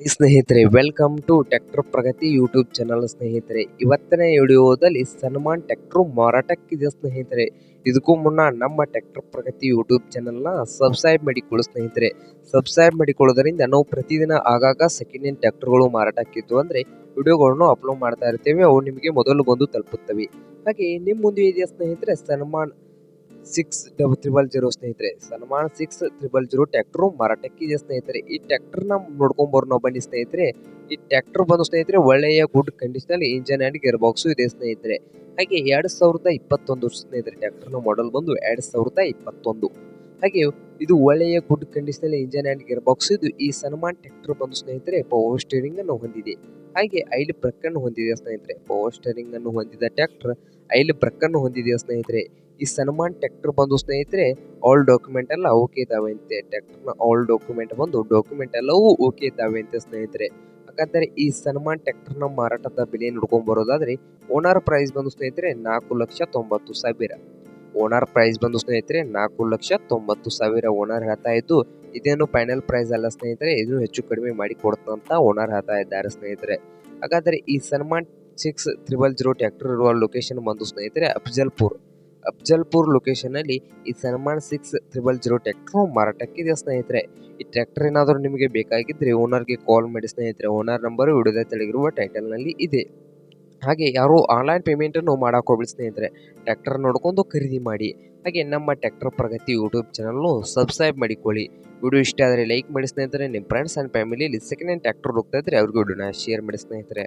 ಸ್ನೇಹಿತರೆ welcome to tractor Pragati YouTube channel ಸ್ನೇಹಿತರೆ. ಇವತ್ತಿನ ವಿಡಿಯೋದಲ್ಲಿ ಸನ್ಮಾನ್ ಟ್ರ್ಯಾಕ್ಟರ್ ಮಾರಾಟಕ್ಕಿದೆ ಸ್ನೇಹಿತರೆ. ಇದಕ್ಕೂ ಮುನ್ನ ನಮ್ಮ ಟ್ರ್ಯಾಕ್ಟರ್ ಪ್ರಗತಿ ಯೂಟ್ಯೂಬ್ ಚಾನಲ್ನ ಸಬ್ಸ್ಕ್ರೈಬ್ ಮಾಡಿಕೊಳ್ಳಿ ಸ್ನೇಹಿತರೆ. ಸಬ್ಸ್ಕ್ರೈಬ್ ಮಾಡಿಕೊಳ್ಳೋದ್ರಿಂದ ನಾವು ಪ್ರತಿದಿನ ಆಗಾಗ ಸೆಕೆಂಡ್ ಹ್ಯಾಂಡ್ ಟ್ರ್ಯಾಕ್ಟರ್ಗಳು ಮಾರಾಟಕ್ಕಿದ್ದು ಅಂದರೆ ವಿಡಿಯೋಗಳನ್ನು ಅಪ್ಲೋಡ್ ಮಾಡ್ತಾ ಇರ್ತೇವೆ. ಅವು ನಿಮಗೆ ಮೊದಲು ಬಂದು ತಲುಪುತ್ತವೆ. ಹಾಗೆ ನಿಮ್ಮ ಮುಂದೆ ಇದೆಯಾ ಸ್ನೇಹಿತರೆ Sanman six double triple zero ಸ್ನೇಹಿತರೆ, Sanman six triple zero tractor ಮಾರಾಟಕ್ಕಿದೆ ಸ್ನೇಹಿತರೆ. ಈ ಟ್ರ್ಯಾಕ್ಟರ್ ನೋಡ್ಕೊಂಬರ್ ನಾವು ಬನ್ನಿ ಸ್ನೇಹಿತರೆ. ಈ ಟ್ರ್ಯಾಕ್ಟರ್ ಬಂದು ಸ್ನೇಹಿತರೆ, ಒಳ್ಳೆಯ good condition engine and gear box ಇದೆ ಸ್ನೇಹಿತರೆ. ಹಾಗೆ ಎರಡು ಸಾವಿರದ ಇಪ್ಪತ್ತೊಂದು ಸ್ನೇಹಿತರೆ ನ ಮಾಡೆಲ್ ಬಂದು ಎರಡು ಸಾವಿರದ ಇಪ್ಪತ್ತೊಂದು. ಹಾಗೆ ಇದು ಒಳ್ಳೆಯ good condition engine and gear box ಇದು ಈ ಸನ್ಮಾನ್ ಟ್ರ್ಯಾಕ್ಟರ್ ಬಂದು ಸ್ನೇಹಿತರೆ ಪವರ್ ಸ್ಟೇರಿಂಗ್ ಅನ್ನು ಹೊಂದಿದೆ. ಹಾಗೆ ಐಲ್ ಬ್ರಕ್ ಅನ್ನು ಹೊಂದಿದೆ ಸ್ನೇಹಿತರೆ. ಪವರ್ ಸ್ಟೇರಿಂಗ್ ಅನ್ನು ಹೊಂದಿದ ಟ್ರ್ಯಾಕ್ಟರ್ ಐಲ್ ಬ್ರಕ್ ಅನ್ನು ಹೊಂದಿದೆ ಸ್ನೇಹಿತರೆ. ಈ ಸನ್ಮಾನ್ ಟ್ರ್ಯಾಕ್ಟರ್ ಬಂದು ಸ್ನೇಹಿತರೆ ಆಲ್ ಡಾಕ್ಯುಮೆಂಟ್ ಎಲ್ಲ ಓಕೆ ಇದಾವೆ ಅಂತೆ. ಟ್ರ್ಯಾಕ್ಟರ್ನ ಆಲ್ ಡಾಕ್ಯುಮೆಂಟ್ ಬಂದು ಡಾಕ್ಯುಮೆಂಟ್ ಎಲ್ಲವೂ ಓಕೆ ಇದ್ದಾವೆ ಅಂತೆ ಸ್ನೇಹಿತರೆ. ಹಾಗಾದರೆ ಈ ಸನ್ಮಾನ್ ಟ್ರ್ಯಾಕ್ಟರ್ನ ಮಾರಾಟದ ಬೆಲೆ ನೋಡ್ಕೊಂಡ್ ಬರೋದಾದ್ರೆ ಓನರ್ ಪ್ರೈಸ್ ಬಂದು ಸ್ನೇಹಿತರೆ ನಾಲ್ಕು ಲಕ್ಷ ತೊಂಬತ್ತು ಸಾವಿರ. ಓನರ್ ಪ್ರೈಸ್ ಬಂದು ಸ್ನೇಹಿತರೆ ನಾಲ್ಕು ಲಕ್ಷ ತೊಂಬತ್ತು ಸಾವಿರ ಓನರ್ ಹೇಳ್ತಾ ಇದ್ದು, ಇದೇನು ಫೈನಲ್ ಪ್ರೈಸ್ ಅಲ್ಲ ಸ್ನೇಹಿತರೆ ಇದು ಹೆಚ್ಚು ಕಡಿಮೆ ಮಾಡಿ ಕೊಡ್ತಂತ ಓನರ್ ಹೇಳ್ತಾ ಇದ್ದಾರೆ ಸ್ನೇಹಿತರೆ. ಹಾಗಾದರೆ ಈ Sanman six triple zero tractor ಇರುವ ಲೊಕೇಶನ್ ಬಂದು ಸ್ನೇಹಿತರೆ ಅಫ್ಜಲ್ಪುರ್. ಅಫ್ಜಲ್ಪುರ್ ಲೊಕೇಶನ್ ಅಲ್ಲಿ ಈ Sanman six triple zero tractor ಮಾರಾಟಕ್ಕಿದೆ ಸ್ನೇಹಿತರೆ. ಈ ಟ್ರ್ಯಾಕ್ಟರ್ ಏನಾದರೂ ನಿಮಗೆ ಬೇಕಾಗಿದ್ರೆ ಓನರ್ಗೆ ಕಾಲ್ ಮಾಡಿ ಸ್ನೇಹಿತರೆ. ಓನರ್ ನಂಬರ್ ವಿಡಿಯೋದ ತೆಳಗಿರುವ ಟೈಟಲ್ನಲ್ಲಿ ಇದೆ. ಹಾಗೆ ಯಾರು ಆನ್ಲೈನ್ ಪೇಮೆಂಟನ್ನು ಮಾಡಕ್ಕೆ ಹೋಗ್ಬಿಡಿ ಸ್ನೇಹಿತರೆ. ಟ್ರ್ಯಾಕ್ಟರ್ ನೋಡ್ಕೊಂಡು ಖರೀದಿ ಮಾಡಿ. ಹಾಗೆ ನಮ್ಮ ಟ್ರ್ಯಾಕ್ಟರ್ ಪ್ರಗತಿ ಯೂಟ್ಯೂಬ್ ಚಾನಲ್ನು ಸಬ್ಸ್ಕ್ರೈಬ್ ಮಾಡಿಕೊಳ್ಳಿ. ವಿಡಿಯೋ ಇಷ್ಟ ಆದರೆ ಲೈಕ್ ಮಾಡಿ ಸ್ನೇಹಿತರೆ. ನಿಮ್ಮ ಫ್ರೆಂಡ್ಸ್ ಆ್ಯಂಡ್ ಫ್ಯಾಮಿಲಿಯಲ್ಲಿ ಸೆಕೆಂಡ್ ಹ್ಯಾಂಡ್ ಟ್ರ್ಯಾಕ್ಟರ್ ಹೋಗ್ತಾ ಇದ್ರೆ ಅವ್ರಿಗೆ ಶೇರ್ ಮಾಡಿ ಸ್ನೇಹಿತರೆ.